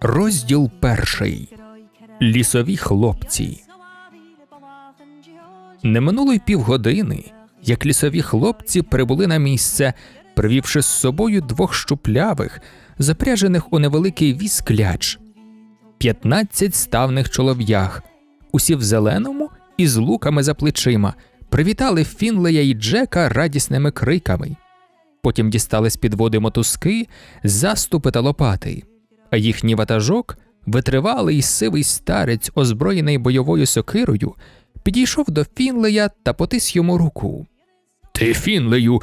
Розділ перший. Лісові хлопці. Не минуло й півгодини, як лісові хлопці прибули на місце, привівши з собою двох щуплявих, запряжених у невеликий віз кляч, п'ятнадцять ставних чолов'ях, усі в зеленому і з луками за плечима, привітали Фінлея і Джека радісними криками. Потім дістали з під води мотузки, заступи та лопати, а їхній ватажок, витривалий сивий старець, озброєний бойовою сокирою, підійшов до Фінлея та потис йому руку. Ти, Фінлею,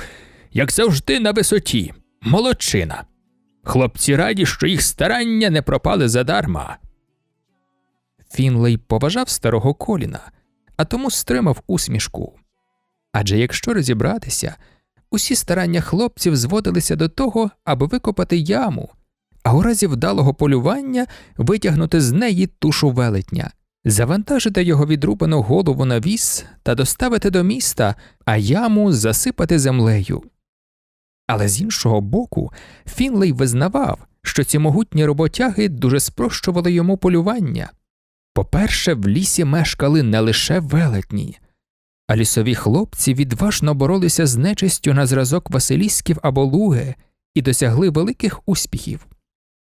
як завжди на висоті, молодчина. Хлопці раді, що їх старання не пропали задарма. Фінлей поважав старого коліна, а тому стримав усмішку. Адже якщо розібратися, усі старання хлопців зводилися до того, аби викопати яму, а у разі вдалого полювання витягнути з неї тушу велетня, завантажити його відрубану голову на віз та доставити до міста, а яму засипати землею. Але з іншого боку, Фінлей визнавав, що ці могутні роботяги дуже спрощували йому полювання. По-перше, в лісі мешкали не лише велетні, а лісові хлопці відважно боролися з нечистю на зразок Василісків або Луги і досягли великих успіхів.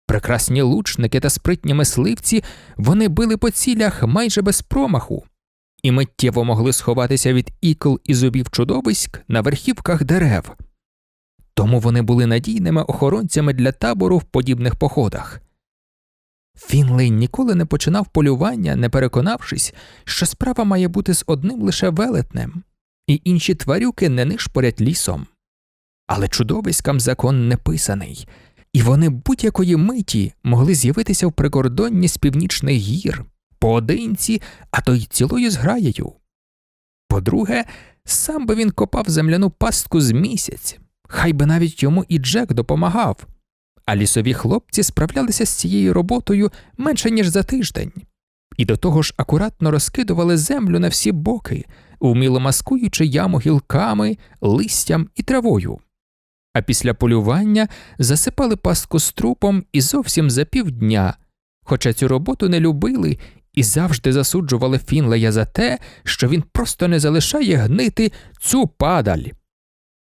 Прекрасні лучники та спритні мисливці вони били по цілях майже без промаху і миттєво могли сховатися від ікл і зубів чудовиськ на верхівках дерев. Тому вони були надійними охоронцями для табору в подібних походах. Фінлей ніколи не починав полювання, не переконавшись, що справа має бути з одним лише велетнем, і інші тварюки не нишпорять лісом. Але чудовиськам закон не писаний, і вони будь-якої миті могли з'явитися в прикордонні з північних гір, поодинці, а то й цілою зграєю. По-друге, сам би він копав земляну пастку з місяць, хай би навіть йому і Джек допомагав, а лісові хлопці справлялися з цією роботою менше ніж за тиждень, і до того ж акуратно розкидували землю на всі боки, вміло маскуючи яму гілками, листям і травою. А після полювання засипали пастку з трупом і зовсім за півдня, хоча цю роботу не любили і завжди засуджували Фінлея за те, що він просто не залишає гнити цю падаль.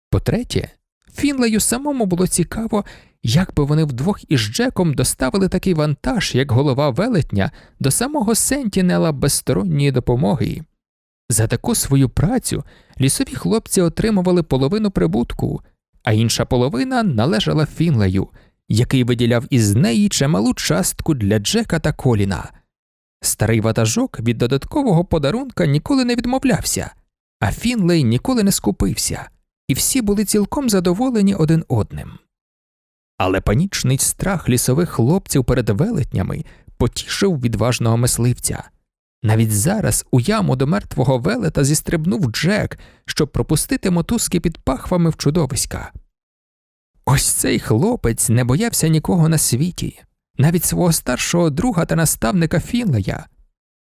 По-третє, Фінлею самому було цікаво, як би вони вдвох із Джеком доставили такий вантаж, як голова велетня, до самого Сентінела без сторонньої допомоги. За таку свою працю лісові хлопці отримували половину прибутку, а інша половина належала Фінлею, який виділяв із неї чималу частку для Джека та Коліна. Старий ватажок від додаткового подарунка ніколи не відмовлявся, а Фінлей ніколи не скупився, і всі були цілком задоволені один одним. Але панічний страх лісових хлопців перед велетнями потішив відважного мисливця. Навіть зараз у яму до мертвого велета зістрибнув Джек, щоб пропустити мотузки під пахвами в чудовиська. Ось цей хлопець не боявся нікого на світі, навіть свого старшого друга та наставника Фінлея,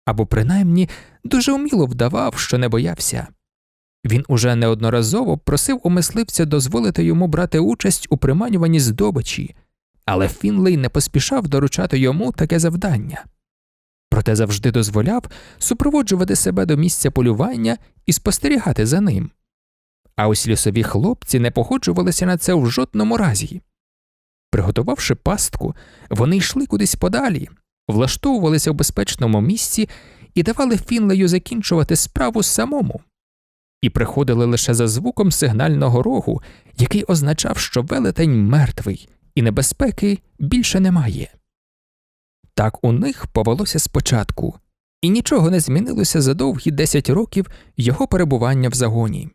або принаймні дуже вміло вдавав, що не боявся. Він уже неодноразово просив у мисливця дозволити йому брати участь у приманюванні здобичі, але Фінлей не поспішав доручати йому таке завдання. Проте завжди дозволяв супроводжувати себе до місця полювання і спостерігати за ним. А ось лісові хлопці не погоджувалися на це в жодному разі. Приготувавши пастку, вони йшли кудись подалі, влаштовувалися в безпечному місці і давали Фінлею закінчувати справу самому і приходили лише за звуком сигнального рогу, який означав, що велетень мертвий, і небезпеки більше немає. Так у них повелося спочатку, і нічого не змінилося за довгі 10 років його перебування в загоні.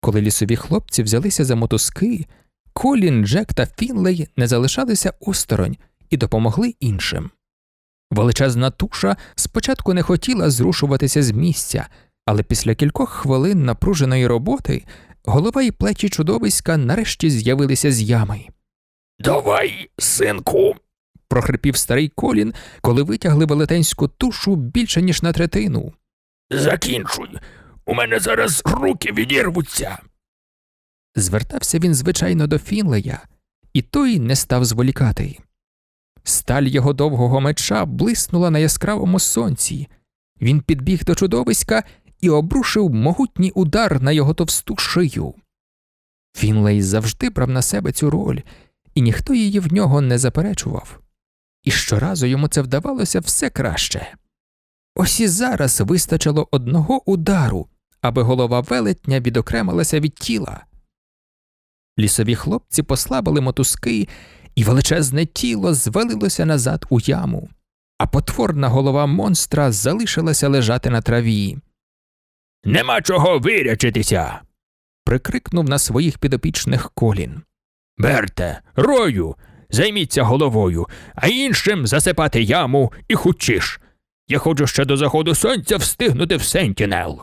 Коли лісові хлопці взялися за мотузки, Колін, Джек та Фінлей не залишалися осторонь і допомогли іншим. Величезна туша спочатку не хотіла зрушуватися з місця, але після кількох хвилин напруженої роботи голова і плечі чудовиська нарешті з'явилися з ями. Давай, синку, прохрипів старий колін, коли витягли велетенську тушу більше, ніж на третину. Закінчуй. У мене зараз руки відірвуться. Звертався він, звичайно, до Фінлея, і той не став зволікати. Сталь його довгого меча блиснула на яскравому сонці. Він підбіг до чудовиська і обрушив могутній удар на його товсту шию. Фінлей завжди брав на себе цю роль, і ніхто її в нього не заперечував. І щоразу йому це вдавалося все краще. Ось і зараз вистачило одного удару, аби голова велетня відокремилася від тіла. Лісові хлопці послабили мотузки, і величезне тіло звалилося назад у яму, а потворна голова монстра залишилася лежати на траві. Нема чого вирячитися. Прикрикнув на своїх підопічних колін. Берте, рою, займіться головою, а іншим засипати яму і хучиш. Я хочу ще до заходу сонця встигнути в Сентінел.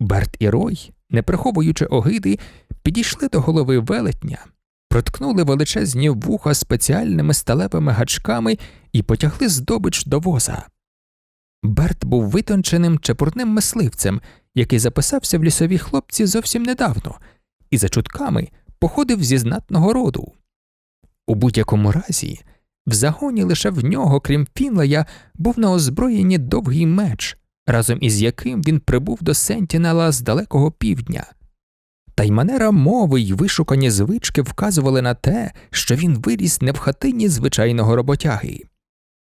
Берт і Рой, не приховуючи огиди, підійшли до голови велетня, проткнули величезні вуха спеціальними сталевими гачками і потягли здобич до воза. Берт був витонченим чепурним мисливцем, який записався в лісові хлопці зовсім недавно, і за чутками походив зі знатного роду. У будь-якому разі, в загоні лише в нього, крім Фінлея, був на озброєнні довгий меч, разом із яким він прибув до Сентінела з далекого півдня. Та й манера мови й вишукані звички вказували на те, що він виріс не в хатині звичайного роботяги.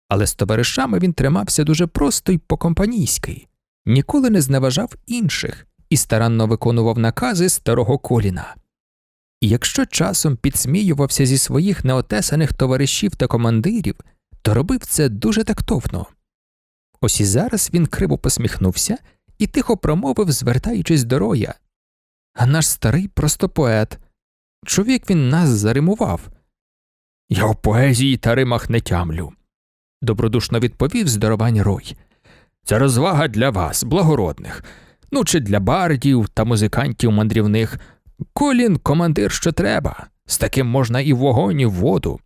Але з товаришами він тримався дуже просто й по-компанійськи, ніколи не зневажав інших і старанно виконував накази старого коліна. І якщо часом підсміювався зі своїх неотесаних товаришів та командирів, то робив це дуже тактовно. Ось і зараз він криво посміхнувся і тихо промовив, звертаючись до роя. А наш старий просто поет. Чоловік він нас заримував. Я в поезії та римах не тямлю. Добродушно відповів здоровань Рой. Це розвага для вас, благородних, ну чи для бардів та музикантів мандрівних. Колін командир що треба, з таким можна і вогонь, і в воду.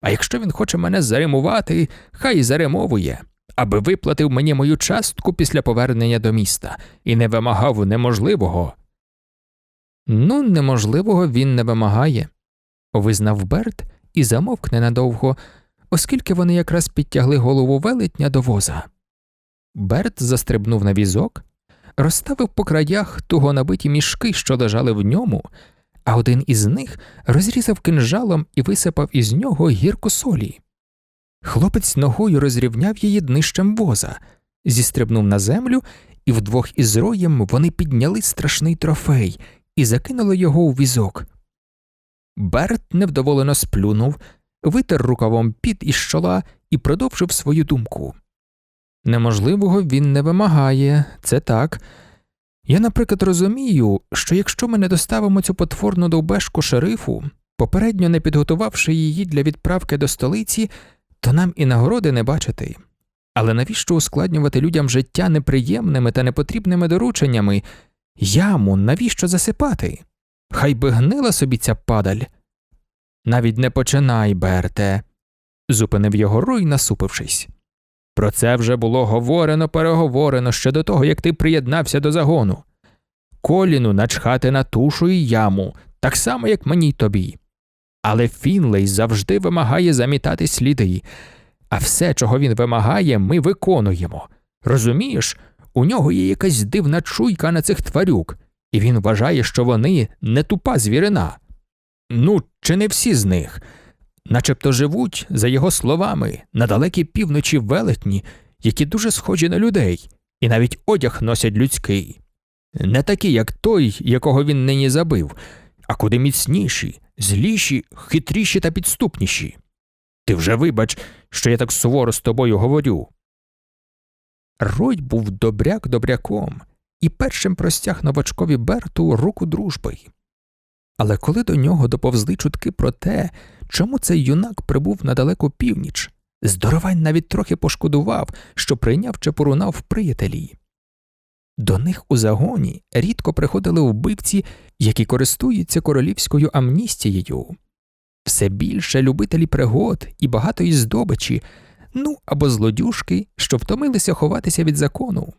А якщо він хоче мене заримувати, хай і заримовує, аби виплатив мені мою частку після повернення до міста і не вимагав неможливого. Ну, неможливого він не вимагає, визнав Берт і замовк ненадовго, оскільки вони якраз підтягли голову велетня до воза. Берт застрибнув на візок, розставив по краях туго набиті мішки, що лежали в ньому, а один із них розрізав кинжалом і висипав із нього гірку солі. Хлопець ногою розрівняв її днищем воза, зістрибнув на землю, і вдвох із роєм вони підняли страшний трофей і закинули його у візок. Берт невдоволено сплюнув, витер рукавом під із чола і продовжив свою думку. Неможливого він не вимагає, це так. Я, наприклад, розумію, що якщо ми не доставимо цю потворну довбешку шерифу, попередньо не підготувавши її для відправки до столиці, то нам і нагороди не бачити. Але навіщо ускладнювати людям життя неприємними та непотрібними дорученнями? Яму навіщо засипати? Хай би гнила собі ця падаль. Навіть не починай, Берте, зупинив його Рой, насупившись. Про це вже було говорено, переговорено ще до того, як ти приєднався до загону. Коліну начхати на тушу і яму, так само, як мені й тобі. Але Фінлей завжди вимагає замітати сліди, а все, чого він вимагає, ми виконуємо. Розумієш, у нього є якась дивна чуйка на цих тварюк, і він вважає, що вони не тупа звірина. Ну, чи не всі з них, начебто живуть, за його словами, на далекій півночі велетні, які дуже схожі на людей, і навіть одяг носять людський. Не такі, як той, якого він нині забив, а куди міцніші, зліші, хитріші та підступніші. Ти вже вибач, що я так суворо з тобою говорю. Рой був добряк добряком і першим простяг новачкові Берту руку дружби. Але коли до нього доповзли чутки про те, чому цей юнак прибув на далеку північ, здоровань навіть трохи пошкодував, що прийняв чепуруна в приятелі. До них у загоні рідко приходили вбивці, які користуються королівською амністією. все більше любителі пригод і багатої здобичі, ну або злодюжки, що втомилися ховатися від закону.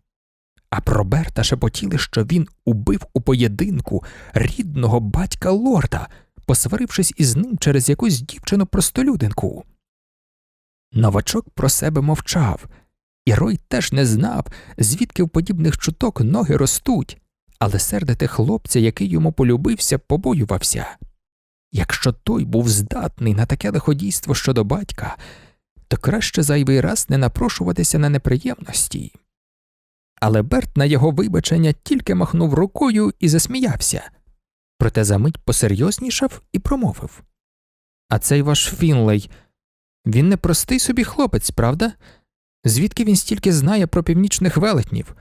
А про Берта шепотіли, що він убив у поєдинку рідного батька лорда, посварившись із ним через якусь дівчину простолюдинку. Новачок про себе мовчав, і Рой теж не знав, звідки в подібних чуток ноги ростуть, але сердити хлопця, який йому полюбився, побоювався. Якщо той був здатний на таке лиходійство щодо батька, то краще зайвий раз не напрошуватися на неприємності. Але Берт на його вибачення тільки махнув рукою і засміявся, проте за мить посерйознішав і промовив А цей ваш Фінлей, він не простий собі хлопець, правда? Звідки він стільки знає про північних велетнів?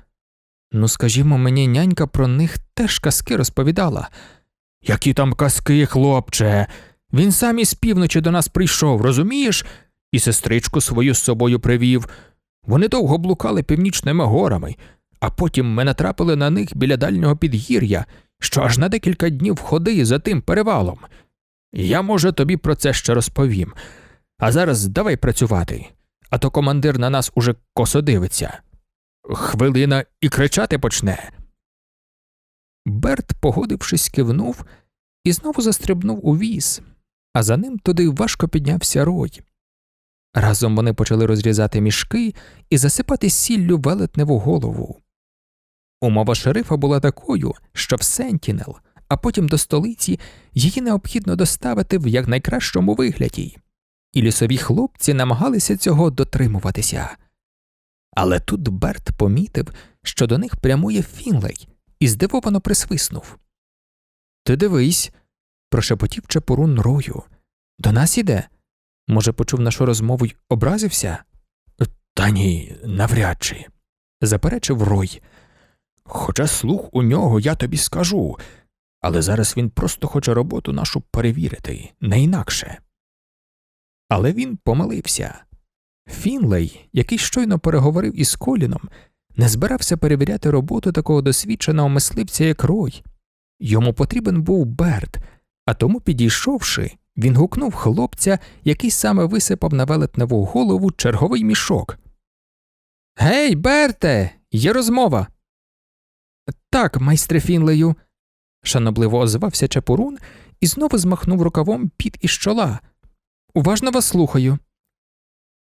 Ну, скажімо, мені нянька про них теж казки розповідала. Які там казки, хлопче? Він сам із півночі до нас прийшов, розумієш? І сестричку свою з собою привів. Вони довго блукали північними горами, а потім ми натрапили на них біля дальнього підгір'я, що аж на декілька днів ходи за тим перевалом. Я, може, тобі про це ще розповім. А зараз давай працювати, а то командир на нас уже косо дивиться. Хвилина і кричати почне. Берт, погодившись, кивнув і знову застрибнув у віз, а за ним туди важко піднявся рой. Разом вони почали розрізати мішки і засипати сіллю велетневу голову. Умова шерифа була такою, що в Сентінел, а потім до столиці її необхідно доставити в якнайкращому вигляді, і лісові хлопці намагалися цього дотримуватися. Але тут Берт помітив, що до них прямує Фінлей, і здивовано присвиснув. Ти дивись, прошепотів чепурун рою. До нас іде. Може, почув нашу розмову й образився? Та ні, навряд чи, заперечив Рой. Хоча слух у нього я тобі скажу, але зараз він просто хоче роботу нашу перевірити, не інакше. Але він помилився. Фінлей, який щойно переговорив із Коліном, не збирався перевіряти роботу такого досвідченого мисливця, як Рой. Йому потрібен був Берт, а тому, підійшовши, він гукнув хлопця, який саме висипав на велетневу голову черговий мішок. Гей, Берте, є розмова. Так, майстре Фінлею, шанобливо озвався Чепурун і знову змахнув рукавом під із чола. Уважно вас слухаю.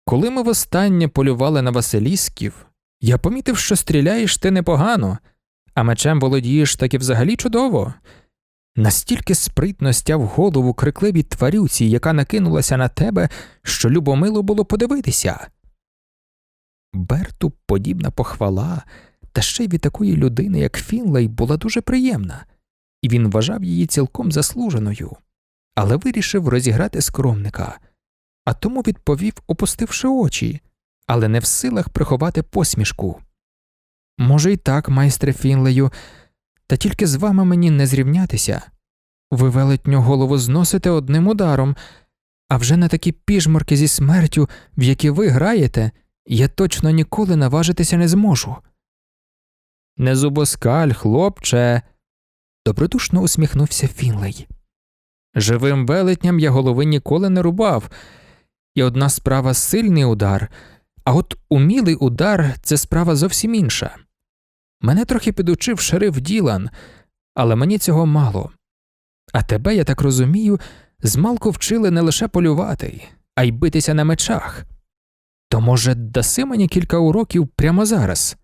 Коли ми востаннє полювали на Василісків, я помітив, що стріляєш ти непогано, а мечем володієш так і взагалі чудово. Настільки спритно стяв голову крикливій тварюці, яка накинулася на тебе, що любомило було подивитися. Берту подібна похвала, та ще й від такої людини, як Фінлей, була дуже приємна, і він вважав її цілком заслуженою, але вирішив розіграти скромника, а тому відповів, опустивши очі, але не в силах приховати посмішку. Може, і так, майстре Фінлею, та тільки з вами мені не зрівнятися. Ви велетню голову зносите одним ударом, а вже на такі піжморки зі смертю, в які ви граєте, я точно ніколи наважитися не зможу. Не зубоскаль, хлопче, добродушно усміхнувся Фінлей. Живим велетням я голови ніколи не рубав, і одна справа сильний удар, а от умілий удар це справа зовсім інша. Мене трохи підучив шериф Ділан, але мені цього мало. А тебе, я так розумію, змалку вчили не лише полювати, а й битися на мечах. То, може, даси мені кілька уроків прямо зараз?